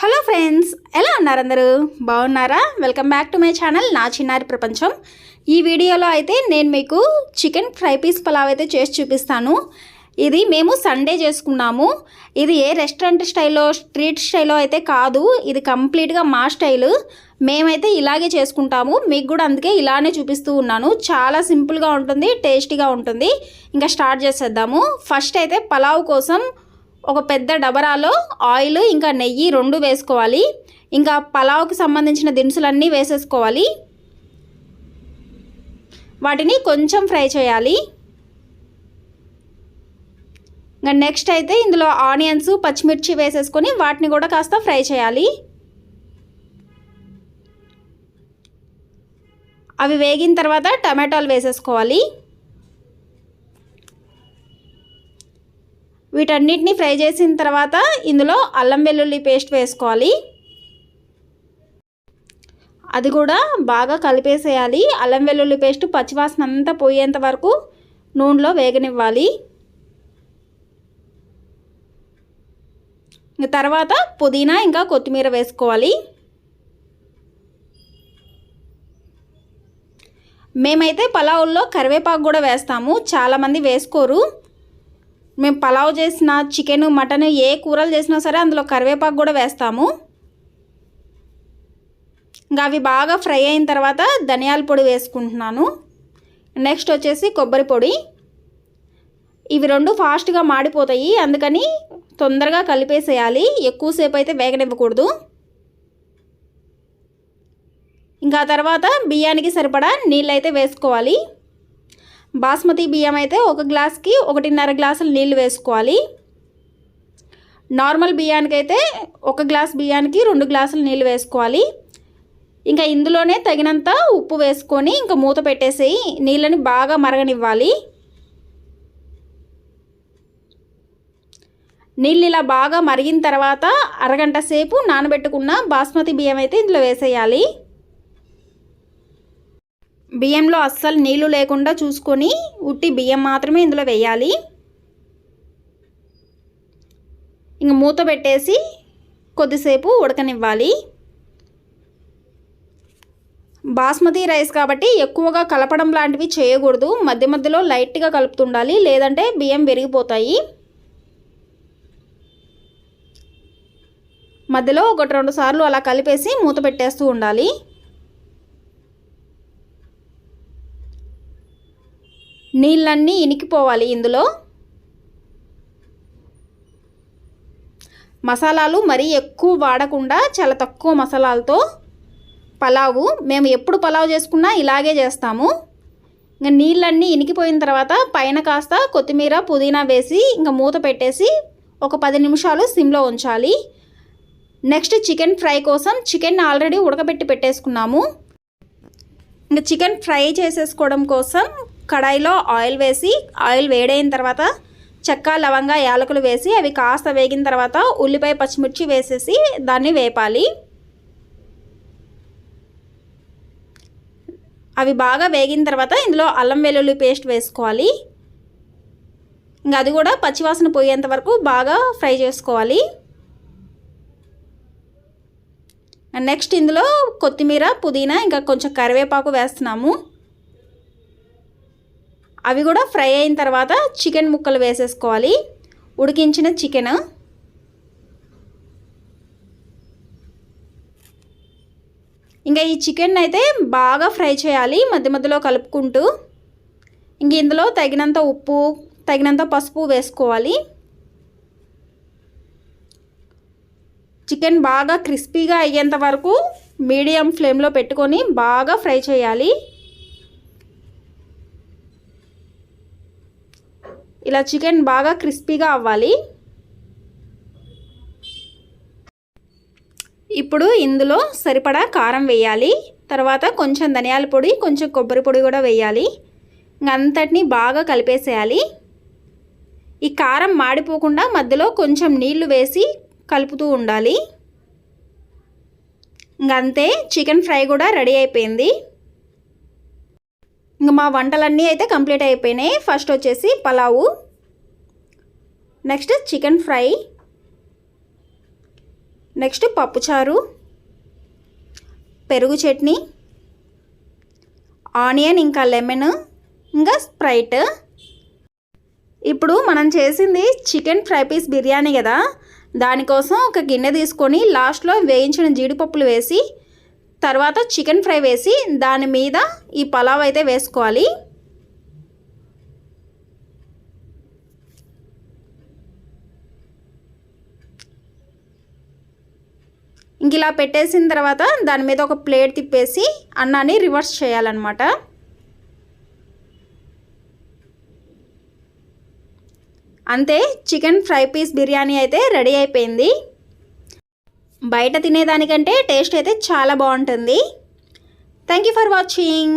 Hello friends ఎలా ఉన్నారు అందరూ బాగున్నారా? Welcome back to my channel నా చిన్నారి ప్రపంచం. ఈ వీడియోలో అయితే నేను మీకు చికెన్ ఫ్రై పీస్ పలావ్ అయితే చేసి చూపిస్తాను. ఇది మేము సండే చేసుకున్నాము. ఇది ఏ రెస్టారెంట్ స్టైల్లో స్ట్రీట్ స్టైల్లో అయితే కాదు. ఇది కంప్లీట్గా మా స్టైల్. మేమైతే ఇలాగే చేసుకుంటాము. మీకు కూడా అందుకే ఇలానే చూపిస్తూ ఉన్నాను. చాలా సింపుల్గా ఉంటుంది టేస్టీగా ఉంటుంది. ఇంకా స్టార్ట్ చేసేద్దాము. ఫస్ట్ అయితే పలావ్ కోసం ఒక పెద్ద డబరాలో ఆయిల్ ఇంకా నెయ్యి రెండు వేసుకోవాలి. ఇంకా పలావ్కి సంబంధించిన దినుసులన్నీ వేసేసుకోవాలి. వాటిని కొంచెం ఫ్రై చేయాలి. ఇంకా నెక్స్ట్ అయితే ఇందులో ఆనియన్స్ పచ్చిమిర్చి వేసేసుకొని వాటిని కూడా కాస్త ఫ్రై చేయాలి. అవి వేగిన తర్వాత టమాటాలు వేసేసుకోవాలి. వీటన్నిటిని ఫ్రై చేసిన తర్వాత ఇందులో అల్లం వెల్లుల్లి పేస్ట్ వేసుకోవాలి. అది కూడా బాగా కలిపేసేయాలి. అల్లం వెల్లుల్లి పేస్ట్ పచ్చివాసన అంతా పోయేంత వరకు నూనెలో వేగనివ్వాలి. తర్వాత పుదీనా ఇంకా కొత్తిమీర వేసుకోవాలి. మేమైతే పలావుల్లో కరివేపాకు కూడా వేస్తాము. చాలామంది వేసుకోరు. మేము పలావ్ చేసిన చికెన్ మటన్ ఏ కూరలు చేసినా సరే అందులో కరివేపాకు కూడా వేస్తాము. ఇంకా అవి బాగా ఫ్రై అయిన తర్వాత ధనియాల పొడి వేసుకుంటున్నాను. నెక్స్ట్ వచ్చేసి కొబ్బరి పొడి. ఇవి రెండు ఫాస్ట్గా మాడిపోతాయి అందుకని తొందరగా కలిపేసేయాలి. ఎక్కువసేపు అయితే వేగనివ్వకూడదు. ఇంకా తర్వాత బియ్యానికి సరిపడా నీళ్ళు అయితే వేసుకోవాలి. బాస్మతి బియ్యం అయితే ఒక గ్లాస్కి ఒకటిన్నర గ్లాసులు నీళ్ళు వేసుకోవాలి. నార్మల్ బియ్యానికి అయితే ఒక గ్లాస్ బియ్యానికి రెండు గ్లాసులు నీళ్ళు వేసుకోవాలి. ఇంకా ఇందులోనే తగినంత ఉప్పు వేసుకొని ఇంకా మూత పెట్టేసేయి నీళ్ళని బాగా మరగనివ్వాలి. నీళ్ళు ఇలా బాగా మరిగిన తర్వాత అరగంట సేపు నానబెట్టుకున్న బాస్మతి బియ్యం అయితే ఇందులో వేసేయాలి. బియ్యంలో అస్సలు నీళ్ళు లేకుండా చూసుకొని ఉట్టి బియ్యం మాత్రమే ఇందులో వేయాలి. ఇంక మూత పెట్టేసి కొద్దిసేపు ఉడకనివ్వాలి. బాస్మతి రైస్ కాబట్టి ఎక్కువగా కలపడం లాంటివి చేయకూడదు. మధ్య మధ్యలో లైట్గా కలుపుతుండాలి. లేదంటే బియ్యం విరిగిపోతాయి. మధ్యలో ఒకటి రెండు సార్లు అలా కలిపేసి మూత పెట్టేస్తూ ఉండాలి. నీళ్ళన్నీ ఇనికిపోవాలి ఇందులో. మసాలాలు మరీ ఎక్కువ వాడకుండా చాలా తక్కువ మసాలాలతో పలావు. మేము ఎప్పుడు పలావ్ చేసుకున్నా ఇలాగే చేస్తాము. ఇంకా నీళ్ళన్నీ ఇనికిపోయిన తర్వాత పైన కాస్త కొత్తిమీర పుదీనా వేసి ఇంకా మూత పెట్టేసి ఒక పది నిమిషాలు సిమ్లో ఉంచాలి. నెక్స్ట్ చికెన్ ఫ్రై కోసం చికెన్ ఆల్రెడీ ఉడకబెట్టి పెట్టేసుకున్నాము. ఇంకా చికెన్ ఫ్రై చేసేసుకోవడం కోసం కడాయిలో ఆయిల్ వేసి ఆయిల్ వేడైన తర్వాత చెక్క లవంగా యాలకులు వేసి అవి కాస్త వేగిన తర్వాత ఉల్లిపాయ పచ్చిమిర్చి వేసేసి దాన్ని వేపాలి. అవి బాగా వేగిన తర్వాత ఇందులో అల్లం వెల్లుల్లి పేస్ట్ వేసుకోవాలి. ఇంకా అది కూడా పచ్చివాసన పోయేంత వరకు బాగా ఫ్రై చేసుకోవాలి. నెక్స్ట్ ఇందులో కొత్తిమీర పుదీనా ఇంకా కొంచెం కరివేపాకు వేస్తున్నాము. అవి కూడా ఫ్రై అయిన తర్వాత చికెన్ ముక్కలు వేసేసుకోవాలి. ఉడికించిన చికెన్. ఇంకా ఈ చికెన్ అయితే బాగా ఫ్రై చేయాలి మధ్య మధ్యలో కలుపుకుంటూ. ఇంక ఇందులో తగినంత ఉప్పు తగినంత పసుపు వేసుకోవాలి. చికెన్ బాగా క్రిస్పీగా అయ్యేంత వరకు మీడియం ఫ్లేమ్లో పెట్టుకొని బాగా ఫ్రై చేయాలి. ఇలా చికెన్ బాగా క్రిస్పీగా అవ్వాలి. ఇప్పుడు ఇందులో సరిపడా కారం వేయాలి. తర్వాత కొంచెం ధనియాల పొడి కొంచెం కొబ్బరి పొడి కూడా వేయాలి. అంతటిని బాగా కలిపేసేయాలి. ఈ కారం మాడిపోకుండా మధ్యలో కొంచెం నీళ్ళు వేసి కలుపుతూ ఉండాలి. ఇంకంతే చికెన్ ఫ్రై కూడా రెడీ అయిపోయింది. ఇంకా మా వంటలన్నీ అయితే కంప్లీట్ అయిపోయినాయి. ఫస్ట్ వచ్చేసి pulao next chicken fry next పప్పుచారు పెరుగు చట్నీ ఆనియన్ ఇంకా లెమన్ ఇంకా స్ప్రైట్. ఇప్పుడు మనం చేసింది చికెన్ ఫ్రై పీస్ బిర్యానీ కదా. దానికోసం ఒక గిన్నె తీసుకొని లాస్ట్లో వేయించిన జీడిపప్పులు వేసి తర్వాత చికెన్ ఫ్రై వేసి దాని మీద ఈ పలావ్ అయితే వేసుకోవాలి. ఇంక ఇలా పెట్టేసిన తర్వాత దాని మీద ఒక ప్లేట్ తిప్పేసి అన్నాన్ని రివర్స్ చేయాలన్నమాట. అంతే చికెన్ ఫ్రై పీస్ బిర్యానీ అయితే రెడీ అయిపోయింది. బయట తినేదానికంటే టేస్ట్ అయితే చాలా బాగుంటుంది. Thank you for watching